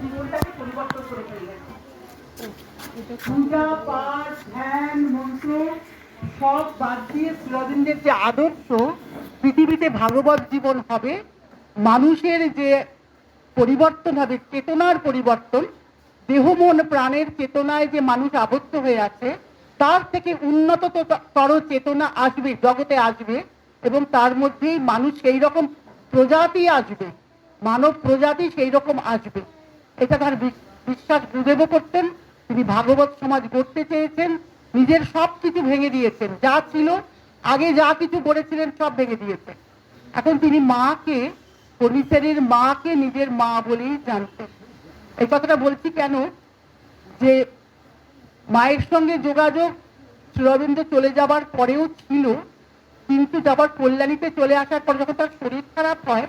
জীবনটাকে পূজা, পাঠ, ধ্যান, মন্ত্র, সব বাদ দিয়ে যে আদর্শ, পৃথিবীতে ভাগবত জীবন হবে, মানুষের যে পরিবর্তন হবে, চেতনার পরিবর্তন, দেহ, মন, প্রাণের চেতনায় যে মানুষ আবদ্ধ হয়ে আছে, তার থেকে উন্নততর চেতনা আসবে, জগতে আসবে, এবং তার মধ্যেই মানুষ সেই রকম প্রজাতি আসবে, মানব প্রজাতি সেই রকম আসবে। এটা তার বিশ্বাস গুরুদেবও করতেন, তিনি ভাগবত সমাজ গড়তে চেয়েছেন, নিজের সব কিছু ভেঙে দিয়েছেন, যা ছিল, আগে যা কিছু গড়েছিলেন সব ভেঙে দিয়েছেন। এখন তিনি মাকে পরিচারের মাকে নিজের মা বলেই জানতেন। এই কথাটা বলছি কেন? যে মায়ের সঙ্গে যোগাযোগ রবীন্দ্র চলে যাবার পরেও ছিল, কিন্তু যাবার কল্যাণীতে চলে আসার পর যখন তার শরীর খারাপ হয়,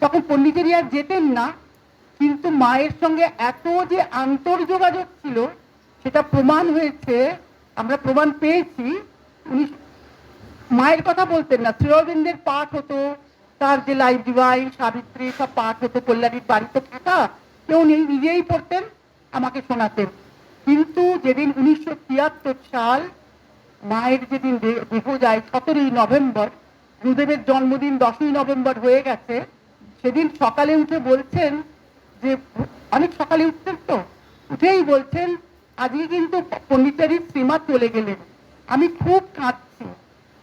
তখন পণ্ডিতেরই আর যেতেন না। কিন্তু মায়ের সঙ্গে এত যে আন্তর্যোগাযোগ ছিল, সেটা প্রমাণ হয়েছে, আমরা প্রমাণ পেয়েছি। উনি মায়ের কথা বলতেন না শ্রীঅরবিন্দের পাঠ হতো, তার যে লাইফ ডিভাইন সাবিত্রী, সব পাঠ হতো, কল্যাণীর বাড়িতে থাকা কেউ নেই নিজেই পড়তেন, আমাকে শোনাতেন। কিন্তু যেদিন উনিশশো তিয়াত্তর সাল, মায়ের যেদিন দেহ যায় সতেরোই নভেম্বর, গুরুদেবের জন্মদিন দশই নভেম্বর হয়ে গেছে, সেদিন সকালে উঠে বলছেন যে অনেক সকালে উঠতেন তো, উঠেই বলছেন, আজকে কিন্তু পণ্ডিতারির সীমা চলে গেলেন। আমি খুব কাঁদছি।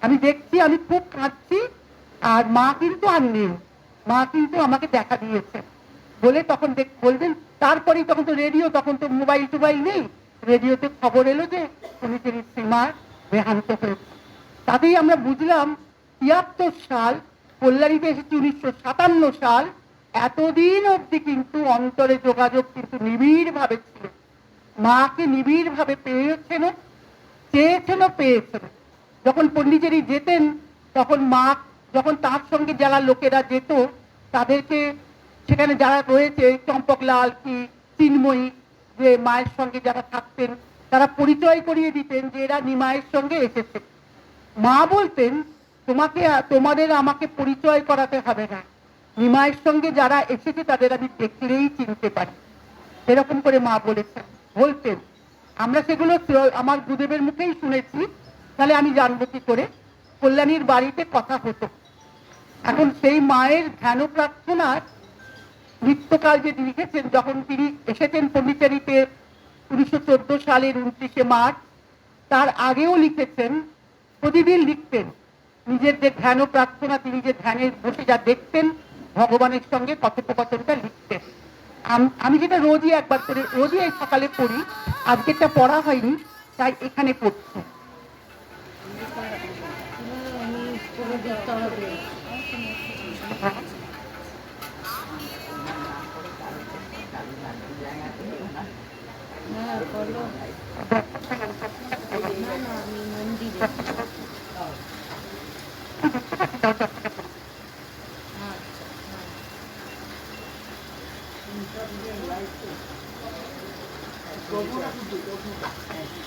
আমি দেখছি, আমি খুব কাঁদছি, আর মা কিন্তু আর নেই। মা কিন্তু আমাকে দেখা দিয়েছে। বলে তখন দেখ, বলবেন, তারপরেই তখন তো রেডিও তখন তো মোবাইল টোবাইল নেই। রেডিওতে খবর এলো যে পণ্ডিতারির সীমার দেহান্ত হয়েছে। তাতেই আমরা বুঝলাম, তিয়াত্তর সাল, কল্যাণীতে এসেছি উনিশশো সাতান্ন সাল এতদিন অবধি কিন্তু অন্তরে যোগাযোগ কিন্তু নিবিড় ভাবে ছিল। মাকে নিবিড় ভাবে পেয়েছেন, চেয়েছেন, পেয়েছেন। যখন পণ্ডিচেরি যেতেন, তখন মা যখন তার সঙ্গে যারা লোকেরা যেত, তাদেরকে সেখানে যারা রয়েছে, চম্পকলাল কি, চিন্ময়ী, যে মায়ের সঙ্গে যারা থাকতেন, তারা পরিচয় করিয়ে দিতেন যে এরা নিমায়ের সঙ্গে এসেছে। মা বলতেন, তোমাকে, তোমাদের আমাকে পরিচয় করাতে হবে না। নিমায়ের সঙ্গে যারা এসেছে, তাদের আমি দেখলেই চিনতে পারি। এরকম করে মা বলেছেন। বলতেন আমরা সেগুলো আমার গুরুদেবের মুখেই শুনেছি। তাহলে আমি জানব কি করে? কল্যাণীর বাড়িতে কথা হতো। এখন সেই মায়ের ধ্যান প্রার্থনার নৃত্যকাল যে লিখেছেন, যখন তিনি এসেছেন পন্ডিচারিতে উনিশশো চোদ্দ সালের উনত্রিশে মার্চ, তার আগেও লিখেছেন প্রতিদিন লিখতেন। নিজের যে ধ্যান প্রার্থনা, তিনি যে ধ্যানের বসে যা দেখতেন ভগবানের সঙ্গে কথোপকথনটা লিখতেন আম- যেটা রোজই একবার করে, রোজই এই সকালে পড়ি, আজকেরটা পড়া হয়নি, তাই এখানে পড়ছি। হ্যাঁ বলো না না আমি মন্দিরে আচ্ছা হ্যাঁ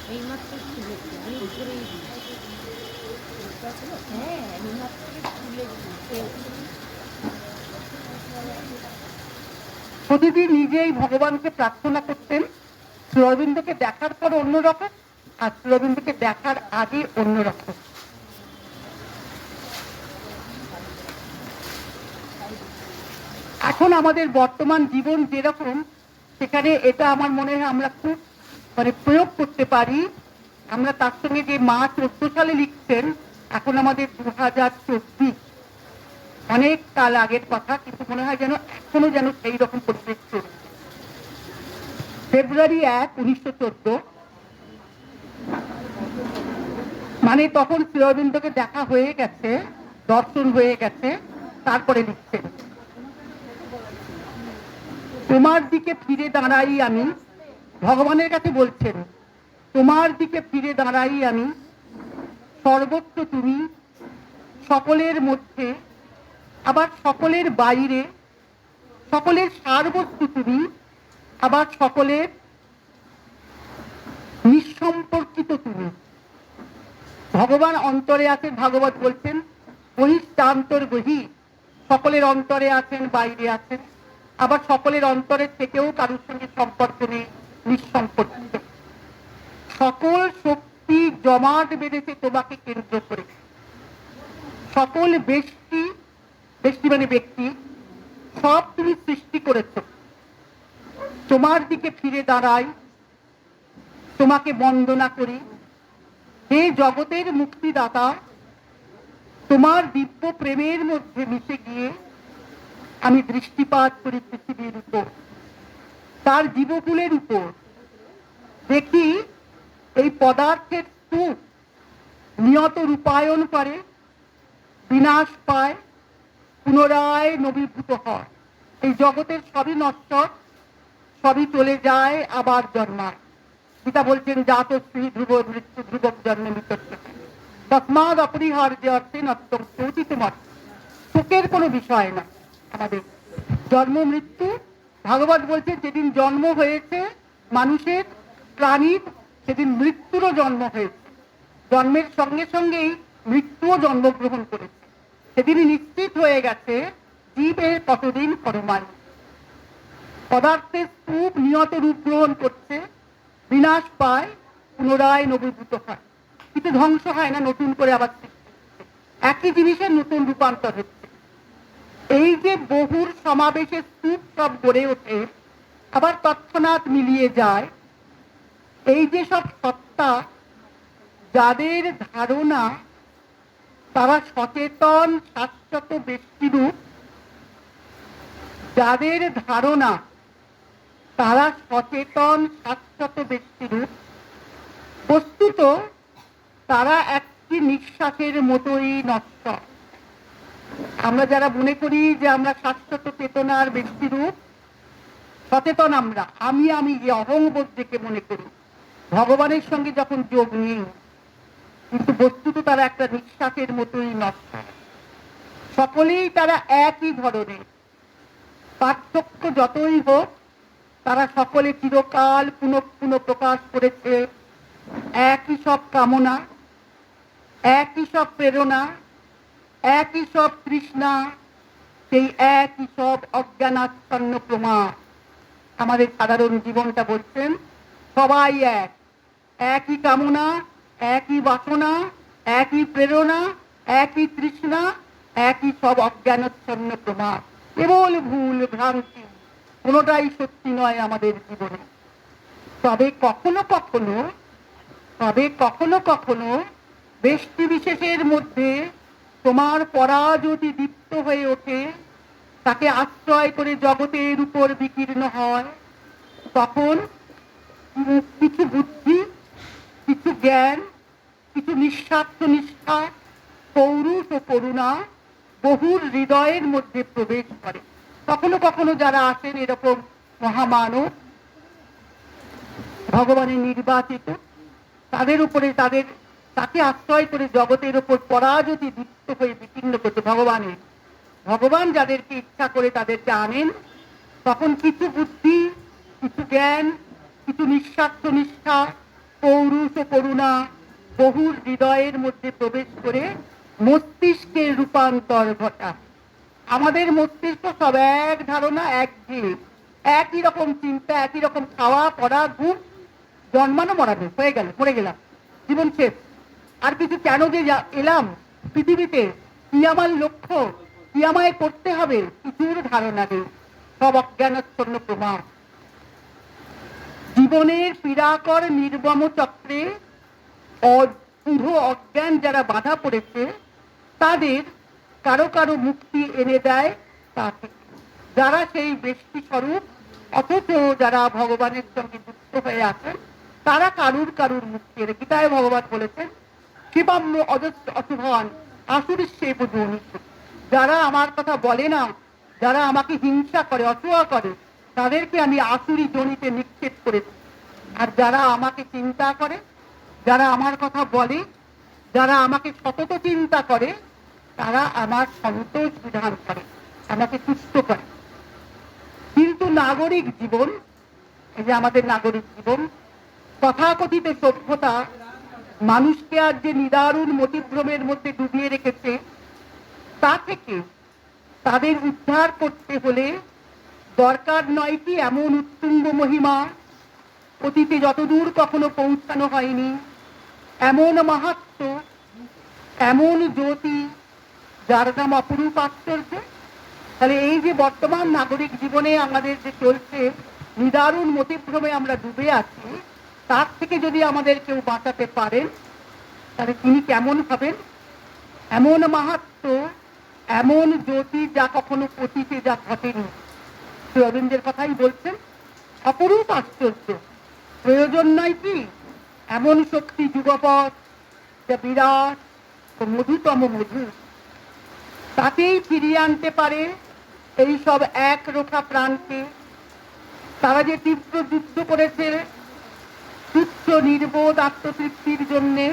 এইমাত্র খুলেছি আমি উপরেই দিয়েছি হ্যাঁ আমি মাত্র খুলেছি প্রতিদিন নিজেই ভগবানকে প্রার্থনা করতেন, শ্রীঅরবিন্দকে দেখার পর অন্যরকম আর শ্রীঅরবিন্দকে দেখার আগে অন্যরকম এখন আমাদের বর্তমান জীবন যেরকম, সেখানে এটা আমার মনে হয় আমরা খুব মানে প্রয়োগ করতে পারি। আমরা তার সঙ্গে যে মা চোদ্দ সালে লিখছেন এখন আমাদের দু হাজার চব্বিশ। অনেক কাল আগের কথা, কিন্তু মনে হয় যেন এখনও যেন সেই রকম পরিবেশ চলছে ফেব্রুয়ারি এক, উনিশশো চোদ্দ। মানে তখন শ্রীঅরবিন্দকে দেখা হয়ে গেছে, দর্শন হয়ে গেছে, তারপরে লিখছেন। তোমার দিকে ফিরে দাঁড়াই আমি, ভগবানের কাছে বলছেন, তোমার দিকে ফিরে দাঁড়াই আমি, সর্বত্র তুমি সকলের মধ্যে আবার সকলের বাইরে, সকলের সারবস্তু তুমি আবার সকলের নিঃসম্পর্কিত তুমি। ভগবান অন্তরে আছেন, ভাগবত বলছেন, বহিষ্টান্তর বহি, সকলের অন্তরে আছেন, বাইরে আছেন, আবার সকলের অন্তরে থেকেও কারোর সঙ্গে সম্পর্ক নেই নিঃসম্পর্ক সকল শক্তি জমাট বেঁধেছে তোমাকে কেন্দ্র করে। সকল ব্যক্তি ব্যক্তি মানে ব্যক্তি সব তুমি সৃষ্টি করেছ। তোমার দিকে ফিরে দাঁড়াই, তোমাকে বন্দনা করি। হে জগতের মুক্তিদাতা, তোমার দিব্য প্রেমের মধ্যে মিশে গিয়ে আমি দৃষ্টিপাত করি পৃথিবীর উপর, তার জীবকুলের উপর। দেখি, এই পদার্থের স্তূপ নিয়ত রূপায়ণ করে, বিনাশ পায়। পুনরায় নবীভূত হয়। এই জগতের সবই নশ্বর সবই চলে যায় আবার জন্মায়। গীতা বলছেন জাত শ্রী ধ্রুব, মৃত্যু ধ্রুবক জন্মে মৃত্যু তসমাদ অপরিহার্য অর্থে নত্যম সুখের কোনো বিষয় না। আমাদের জন্ম, মৃত্যু, ভাগবত বলছে, যেদিন জন্ম হয়েছে মানুষের, প্রাণীর, সেদিন মৃত্যুরও জন্ম হয়েছে। জন্মের সঙ্গে সঙ্গেই মৃত্যুও জন্মগ্রহণ করেছে। সেদিন নিশ্চিত হয়ে গেছে জীবের কতদিন পরমায়ু পদার্থের স্তূপ নিয়ত রূপ গ্রহণ করছে, বিনাশ পায়, পুনরায় নবীভূত হয়। কিন্তু ধ্বংস হয় না, নতুন করে আবার একই জিনিসের নতুন রূপান্তর হচ্ছে। এই যে বহুর সমাবেশে স্তূপ সব গড়ে ওঠে, আবার তৎক্ষণাৎ মিলিয়ে যায়, এই যে সব সত্তা, যাদের ধারণা তারা সচেতন শাশ্বত ব্যক্তিরূপ। যাদের ধারণা, তারা সচেতন শাশ্বত ব্যক্তিরূপ। বস্তুত, তারা একটি নিঃশ্বাসের মতোই নষ্ট। আমরা যারা মনে করি যে আমরা শাশ্বত চেতনার ব্যক্তিরূপ, সচেতন আমরা। আমি আমি যে অহংবোধ মনে করি। ভগবানের সঙ্গে যখন যোগ নেই কিন্তু বস্তুত তারা একটা নিঃশ্বাসের মতোই নষ্ট। সকলেই তারা একই ধরনের। পার্থক্য যতই হোক, তারা সকলে চিরকাল পুনঃ পুনঃ প্রকাশ করেছে। একই সব কামনা, একই সব প্রেরণা, একই সব তৃষ্ণা, সেই একই সব অজ্ঞানাচ্ছন্ন প্রমা আমাদের সাধারণ জীবনটা বলছেন, সবাই এক। একই কামনা একই বাসনা, একই প্রেরণা, একই তৃষ্ণা, একই সব অজ্ঞানাচ্ছন্ন প্রমা কেবল ভুল ভ্রান্তি, কোনোটাই সত্যি নয় আমাদের জীবনে। তবে কখনো কখনো, তবে কখনো কখনো ব্যক্তি বিশেষের মধ্যে তোমার পরা যদি দীপ্ত হয়ে ওঠে, তাকে আশ্রয় করে জগতের উপর বিকীর্ণ হয়। তখন কিছু বুদ্ধি, কিছু জ্ঞান কিছু নিঃস্বার্থ নিষ্ঠা, পৌরুষ ও করুণা বহুর হৃদয়ের মধ্যে প্রবেশ করে। কখনো কখনো যারা আসেন এরকম মহামানব, ভগবানের নির্বাচিত, তাদের উপরে তাদের, তাকে আশ্রয় করে জগতের উপর পরা যদি দীপ্ত হয়ে বিচ্ছিন্ন করতে ভগবানের, ভগবান যাদেরকে ইচ্ছা করে তাদেরকে আনেন, তখন কিছু বুদ্ধি, কিছু জ্ঞান, কিছু নিঃস্বার্থ নিষ্ঠা, পৌরুষ ও করুণা বহুর হৃদয়ের মধ্যে প্রবেশ করে মস্তিষ্কের রূপান্তর ঘটা আমাদের মস্তিষ্ক সব এক ধারণা, এক জীব। একই রকম চিন্তা, একই রকম খাওয়া, পড়া, ঘুম, জন্মানো, মরানো। হয়ে গেল পড়ে গেলাম। জীবন শেষ। আর কিছু কেন যে এলাম পৃথিবীতে কি আমার লক্ষ্য কি আমায় করতে হবে, কিছুর ধারণা নেই। সব অজ্ঞানাচ্ছন্ন প্রমাণ। জীবনের পীড়াকর নির্বম চক্রে অন্ধ অজ্ঞান যারা বাধা পড়েছে, তাদের কারও কারও মুক্তি এনে দেয় তা যারা সেই ব্যক্তি স্বরূপ অথচ যারা ভগবানের সঙ্গে যুক্ত হয়ে আছেন, তারা কারুর কারুর মুক্তি এনে গীতায় ভগবান বলেছেন শিবাম্য অজস্র অশুভন, আসুর সেব যৌনিষ যারা আমার কথা বলে না, যারা আমাকে হিংসা করে, অসুয়া করে, তাদেরকে আমি আসুরি জনিতে নিক্ষেপ করেছি। আর যারা আমাকে চিন্তা করে যারা আমার কথা বলে, যারা আমাকে সতত চিন্তা করে, তারা আমার সন্তোষ বিধান করে, আমাকে তুষ্ট করে। কিন্তু নাগরিক জীবন, এই যে আমাদের নাগরিক জীবন, তথাকথিত সভ্যতা মানুষকে আর যে নিদারুণ মতিভ্রমের মধ্যে ডুবিয়ে রেখেছে, তা থেকে তাদের উদ্ধার করতে হলে দরকার নয় কি এমন উত্তুঙ্গ মহিমা, অতীতে যতদূর কখনো পৌঁছানো হয়নি। এমন মাহাত্ম এমন জ্যোতি যার নাম অপরূপ আশ্চর্য। তাহলে এই যে বর্তমান নাগরিক জীবনে আমাদের যে চলছে, নিদারুণ মতিভ্রমে আমরা ডুবে আছি, তার থেকে যদি আমাদের কেউ বাঁচাতে পারেন, তাহলে তিনি কেমন হবেন? এমন মাহাত্ম এমন জ্যোতি যা কখনো অতীতে যা ঘটেনি। শ্রী অরবিন্দের কথাই বলছেন, অপরূপ আশ্চর্য। প্রয়োজন নয় কি? এমন শক্তি যুগপথ যা বিরাট ও মধুতম মধু তাকেই ফিরিয়ে আনতে পারে এই সব এক রোখা প্রাণকে তারা যে তীব্র যুদ্ধ করেছে, তুচ্ছ নির্বোধ আত্মতৃপ্তির জন্যে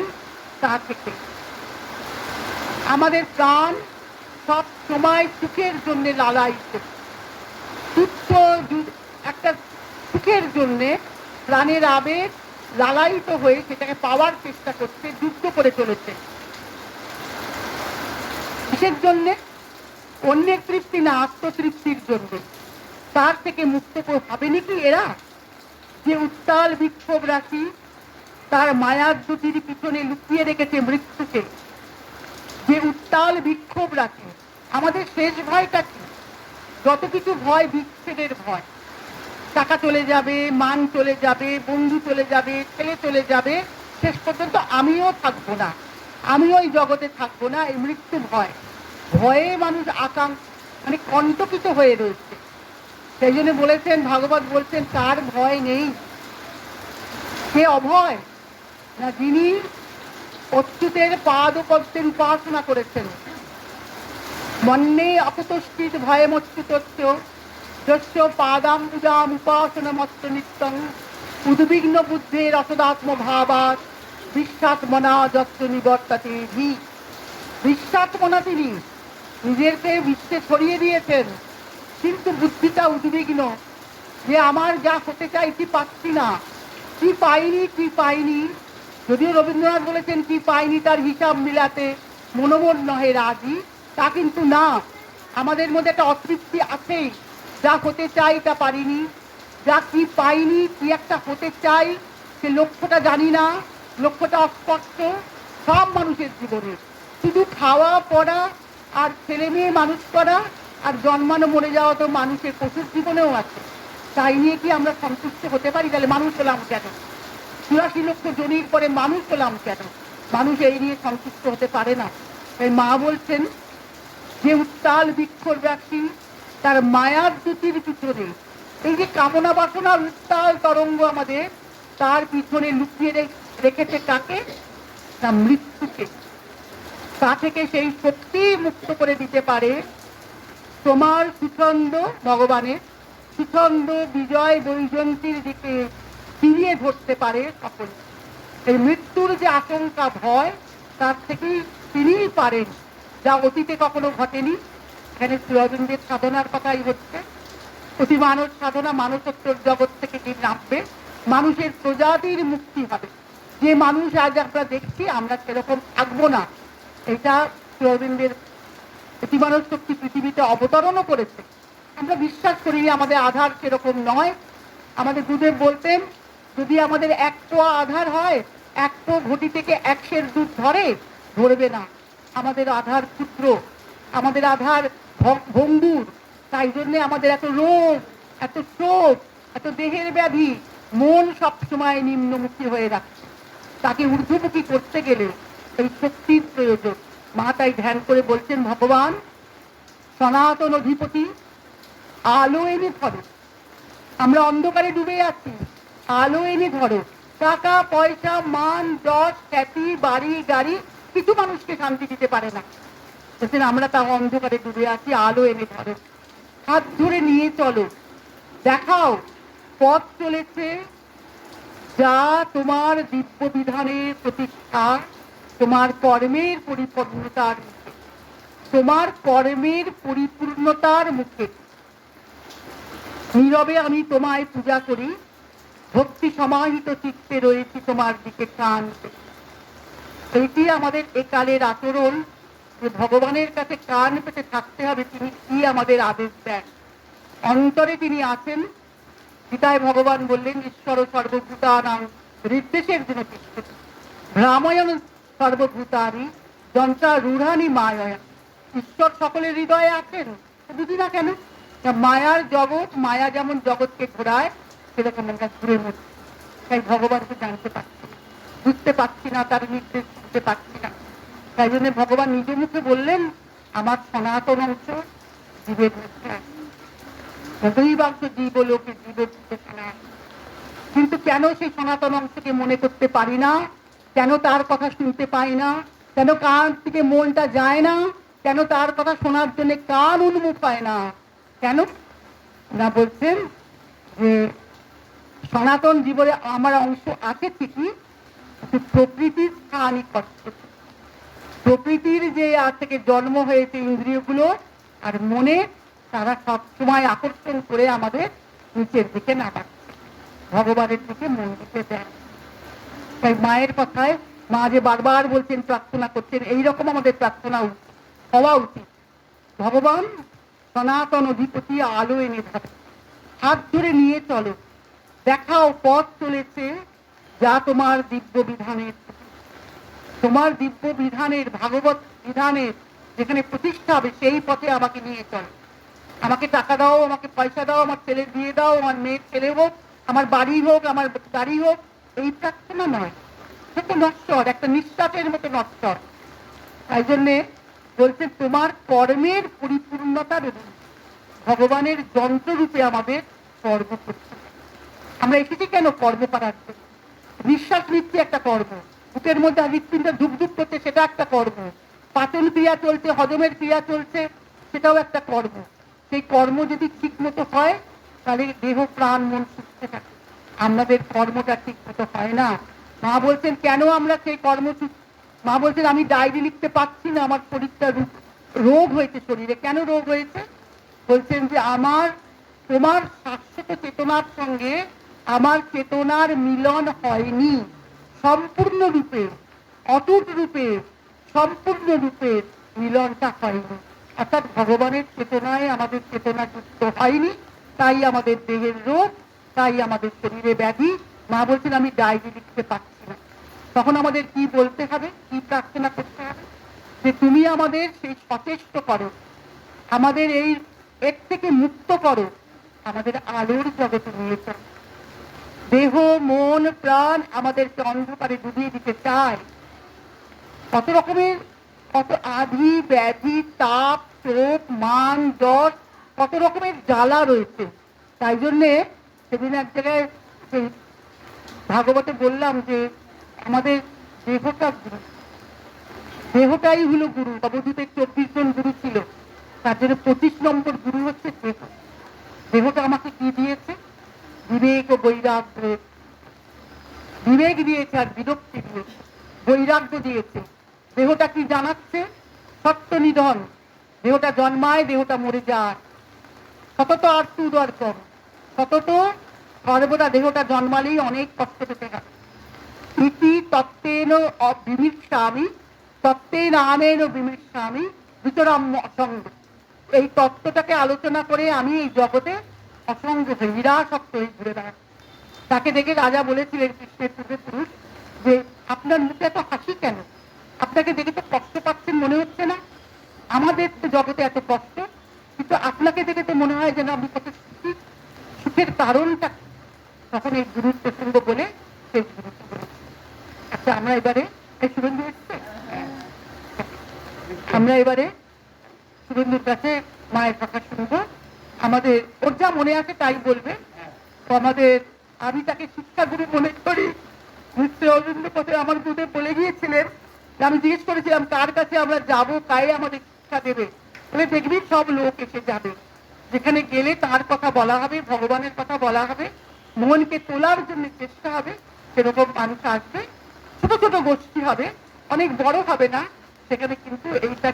তা থেকে। আমাদের প্রাণ সব সময় সুখের জন্য লালায়িত। তুচ্ছ একটা সুখের জন্যে প্রাণের আবেগ লালায়িত হয়ে সেটাকে পাওয়ার চেষ্টা করছে, যুদ্ধ করে চলেছে। কিসের জন্যে? অন্যের তৃপ্তি না আত্মতৃপ্তির জন্য। তার থেকে মুক্ত হবেনি কি এরা? যে উত্তাল বিক্ষোভ রাশি তার মায়ার দুটির পিছনে লুকিয়ে রেখেছে মৃত্যুকে। যে উত্তাল বিক্ষোভ রাখে আমাদের শেষ ভয়টা কি? যত কিছু ভয়, বিচ্ছেদের ভয়। টাকা চলে যাবে, মান চলে যাবে, বন্ধু চলে যাবে, ছেলে চলে যাবে, শেষ পর্যন্ত আমিও থাকব না। আমিও এই জগতে থাকব না, এই মৃত্যু ভয়। ভয়ে মানুষ আকাঙ্ক মানে কণ্টকিত হয়ে রয়েছে। সেই জন্য বলেছেন, ভাগবত বলছেন, তার ভয় নেই। সে অভয়, না যিনি অচ্যুতের পাদ পদ্মের উপাসনা করেছেন। মন্যে অপতষ্টিত ভয়ে মচ্যুতস্য যস্য পাদাম্বুজাম উপাসনা মত্ত নিত্যং উদ্বিগ্ন বুদ্ধের অসদাত্ম ভাবাত বিশ্বাত্মনা যত্র নিবর্তাতে ভি বিশ্বাত্মনা তিনি নিজেরকে বিশ্বে ছড়িয়ে দিয়েছেন। কিন্তু বুদ্ধিটা উদ্বিগ্ন যে আমার যা হতে চাইছি পাচ্ছি না। কি পাইনি কি পাইনি? যদিও রবীন্দ্রনাথ বলেছেন, কি পাইনি তার হিসাব মিলাতে মনোমন নহে রাজি। তা কিন্তু না। আমাদের মধ্যে একটা অতৃপ্তি আছেই। যা হতে চাই তা পারিনি, যা কি পাইনি, কি একটা হতে চাই, সে লক্ষ্যটা জানি না, লক্ষ্যটা অস্পষ্ট। সব মানুষের জীবনে শুধু খাওয়া, পড়া আর ছেলে মেয়ে মানুষ করা আর জন্মানো মরে যাওয়া তো মানুষের পশুর জীবনেও আছে। তাই নিয়ে কি আমরা সন্তুষ্ট হতে পারি তাহলে মানুষ হলাম কেন? চুরাশি লক্ষ জনির পরে মানুষ হলাম কেন? মানুষ এই নিয়ে সন্তুষ্ট হতে পারে না। তাই মা বলছেন, যে উত্তাল বৃক্ষর ব্যক্তি তার মায়ার দুটির পিছনে। এই যে কামনা বাসনার উত্তাল তরঙ্গ আমাদের, তার পিছনে লুকিয়ে রেখেছে কাকে? না, মৃত্যুকে। তা থেকে সেই শক্তি মুক্ত করে দিতে পারে তোমার সুছন্দ ভগবানের। সুচন্দ বিজয় বৈজন্তীর দিকে ফিরিয়ে ধরতে পারে সকল। এই মৃত্যুর যে আশঙ্কা ভয়, তার থেকেই তিনিই পারেন, যা অতীতে কখনো ঘটেনি। এখানে শ্রীঅরবিন্দের সাধনার কথাই হচ্ছে। অতি মানব সাধনা মানসত্বর জগৎ থেকে কি নামবে, মানুষের প্রজাতির মুক্তি হবে। যে মানুষ আজ আমরা দেখছি, আমরা সেরকম থাকব না। এটা শ্রীঅরবিন্দের অতিমানব শক্তি পৃথিবীতে অবতরণও করেছে। আমরা বিশ্বাস করি আমাদের আধার সেরকম নয়। আমাদের দুধে বলতেন, যদি আমাদের এক পোয়া আধার হয় এক পো ঘটি থেকে একশের দুধ ধরে, ধরবে না। আমাদের আধার ক্ষুদ্র। আমাদের আধার ভঙ্গুর। তাই জন্যে আমাদের এত রোগ, এত শোক এত দেহের ব্যাধি মন সবসময় নিম্নমুখী হয়ে রাখছে তাকে ঊর্ধ্বমুখী করতে গেলে এই শক্তির প্রয়োজন। মা তাই ধ্যান করে বলছেন, ভগবান, সনাতন অধিপতি, আলো এনে ধরো। আমরা অন্ধকারে ডুবে আছি। আলো এনে ধরো। টাকা, পয়সা, মান, যশ, খ্যাতি, বাড়ি, গাড়ি, কিছু মানুষকে শান্তি দিতে পারে না। বলছেন আমরা তা অন্ধকারে ডুবে আছি, আলো এনে ধরো। হাত ধরে নিয়ে চলো। দেখাও, পথ চলেছে যা তোমার দিব্য বিধানের প্রতিষ্ঠা, তোমার কর্মের পরিপূর্ণতার মুখে। তোমার কর্মের পরিপূর্ণতার মুখে। নীরবে আমি তোমায় পূজা করি। ভক্তি সমাহিত চিত্তে রয়েছি তোমার দিকে কান এটি আমাদের একালের আচরণ। যে ভগবানের কাছে কান পেতে থাকতে হবে, তিনি কি আমাদের আদেশ দেন? অন্তরে তিনি আছেন। গীতায় ভগবান বললেন ঈশ্বর সর্বভূতানাং, হৃদ্দেশের জন্য তিষ্ঠতি রামায়ণ সর্বভূতানি, যন্ত্রা রূঢ়ানি মায়া ঈশ্বর সকলের হৃদয়ে আছেন। বুঝি না কেন? মায়ার জগৎ, মায়া যেমন জগৎকে ঘোরায়, সেরকম আমরা ঘুরে মরি তাই ভগবানকে জানতে পারছি বুঝতে পারছি না, তার নির্দেশ বুঝতে পারছি না। তাই জন্য ভগবান নিজে মুখে বললেন, আমার সনাতন অংশ জীবের আছে। জীব লোকে জীবের কিন্তু কেন সেই সনাতন অংশকে মনে করতে পারি না? কেন তার কথা শুনতে পাই না? কেন কার থেকে মনটা যায় না? কেন তার কথা শোনার জন্য কান উন্মুখ হয় না? কেন? না বলছেন যে, সনাতন জীবনে আমার অংশ আছে ঠিকই প্রকৃতির স্থানই কষ্ট প্রকৃতির যে আজ থেকে জন্ম হয়েছে ইন্দ্রিয়গুলো আর মনে, তারা সবসময় আকর্ষণ করে আমাদের নিচের দিকে নামাচ্ছে ভগবানের দিকে মন দিতে দেয়। তাই মায়ের কথায় মা যে বারবার বলছেন, প্রার্থনা করছেন, এইরকম আমাদের প্রার্থনা হওয়া উচিত। ভগবান সনাতন অধিপতি আলো এনে ধরে। হাত ধরে নিয়ে চলো। দেখাও পথ চলেছে যা তোমার দিব্য বিধানের। তোমার দিব্য বিধানের, ভাগবত বিধানের, যেখানে প্রতিষ্ঠা হবে, সেই পথে আমাকে নিয়ে চলো। আমাকে টাকা দাও, আমাকে পয়সা দাও, আমার ছেলে দিয়ে দাও, আমার মেয়ের ছেলে হোক, আমার বাড়ি হোক, আমার গাড়ি হোক, এই প্রার্থনা নয়। সেটা নশ্বর, একটা নিঃশ্বাসের মতো নশ্বর। তাই জন্যে বলছে তোমার কর্মের পরিপূর্ণতা রূপ ভগবানের যন্ত্ররূপে আমাদের কর্ম হবে। আমরা এসেছি কেন কর্ম করার নিঃশ্বাস নিচ্ছি একটা কর্ম। বুকের মধ্যে হৃৎপিণ্ড ধুপ ধুপ করছে সেটা একটা কর্ম। পাচন ক্রিয়া চলছে, হজমের ক্রিয়া চলছে, সেটাও একটা কর্ম। সেই কর্ম যদি ঠিক মতো হয়, তাহলে দেহ, প্রাণ, মন সুস্থ থাকে। আমাদের কর্মটা ঠিক মতো হয় না। মা বলছেন, কেন আমরা সেই কর্ম মা বলছেন, আমি ডায়েরি লিখতে পারছি না, আমার শরীরটা রোগ হয়েছে শরীরে। কেন রোগ হয়েছে? বলছেন যে, আমার, তোমার শাশ্বত চেতনার সঙ্গে, আমার চেতনার মিলন হয়নি। সম্পূর্ণ রূপে অটুট রূপে সম্পূর্ণ রূপে মিলনটা হয়নি অর্থাৎ ভগবানের চেতনায় আমাদের চেতনা যুক্ত হয়নি, তাই আমাদের দেহের রোগ, তাই আমাদের শরীরে ব্যাধি। মা বলছেন, আমি ডায়েরি লিখতে পারছি না। তখন আমাদের কি বলতে হবে, কি প্রার্থনা করতে হবে? যে তুমি আমাদের সেই সচেষ্ট করো, আমাদের এই এর থেকে মুক্ত করো, আমাদের আলোর জগতে নিয়ে চলো। দেহ, মন, প্রাণ আমাদেরকে অন্ধকারে ডুবিয়ে দিতে চায়। কত রকমের, কত আধি ব্যাধি, তাপ চোখ মান জ্বর কত রকমের জ্বালা রয়েছে। তাই জন্যে সেদিন এক জায়গায় ভাগবতে বললাম যে আমাদের দেহটা গুরু। দেহটাই হলো গুরু। অবধূতের চব্বিশ জন গুরু ছিল। তার জন্য পঁচিশ নম্বর গুরু হচ্ছে দেহ। দেহটা আমাকে কি দিয়েছে? বিবেক ও বৈরাগ্য। বিবেক দিয়েছে আর বিরক্তি দিয়েছে বৈরাগ্য দিয়েছে। দেহটা কি জানাচ্ছে? সত্য নিধন। দেহটা জন্মায়, দেহটা মরে যায়। সতত আর তু দর্শন সতত সর্বদা দেহটা জন্মালেই অনেক কষ্ট পেতে হয়। ইতি তত্ত্বেন বিমির্ষামি তত্ত্বেন আমেন বিমির্ষামি বিতরাম অসঙ্গ। এই তত্ত্বটাকে আলোচনা করে আমি এই জগতে হই নিরাসক্ত হয়ে ঘুরে তাকে দেখে রাজা বলেছিলেন কৃষ্ণের পূর্বপুরুষ যে আপনার মুখে এত হাসি কেন? আপনাকে দেখে তো কষ্ট পাচ্ছেন মনে হচ্ছে না। আমাদের তো জগতে এত কষ্ট, কিন্তু আপনাকে দেখে তো মনে হয় যেন আমি কত সুখী। সুখের কারণটা তখন এই গুরুর প্রসঙ্গ বলে সেই গুরুত্ব আচ্ছা আমরা এবারে, এই সুরেন্দ্র এসছে? আমরা এবারে সুরেন্দ্রের কাছে মায়ের কথা শুনব। আমাদের ওর যা মনে আছে তাই বলবে। তো আমাদের আমি তাকে শিক্ষাগুরু মনে করি। অরবিন্দ কোথায় আমার গুরুদেব বলে গিয়েছিলেন যে আমি জিজ্ঞেস করেছিলাম কার কাছে আমরা যাব কাই আমাদের শিক্ষা দেবে? দেখবি সব লোক এসে যাবে। যেখানে গেলে তার কথা বলা হবে ভগবানের কথা বলা হবে। মনকে তোলার জন্য চেষ্টা হবে সেরকম মানুষ আসবে। ছোট ছোট গোষ্ঠী হবে অনেক বড় হবে না সেখানে কিন্তু এইটা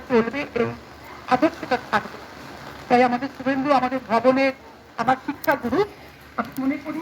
তাই আমাদের শুভেন্দু আমাদের ভবনের আমার শিক্ষাগুরু আমি মনে করি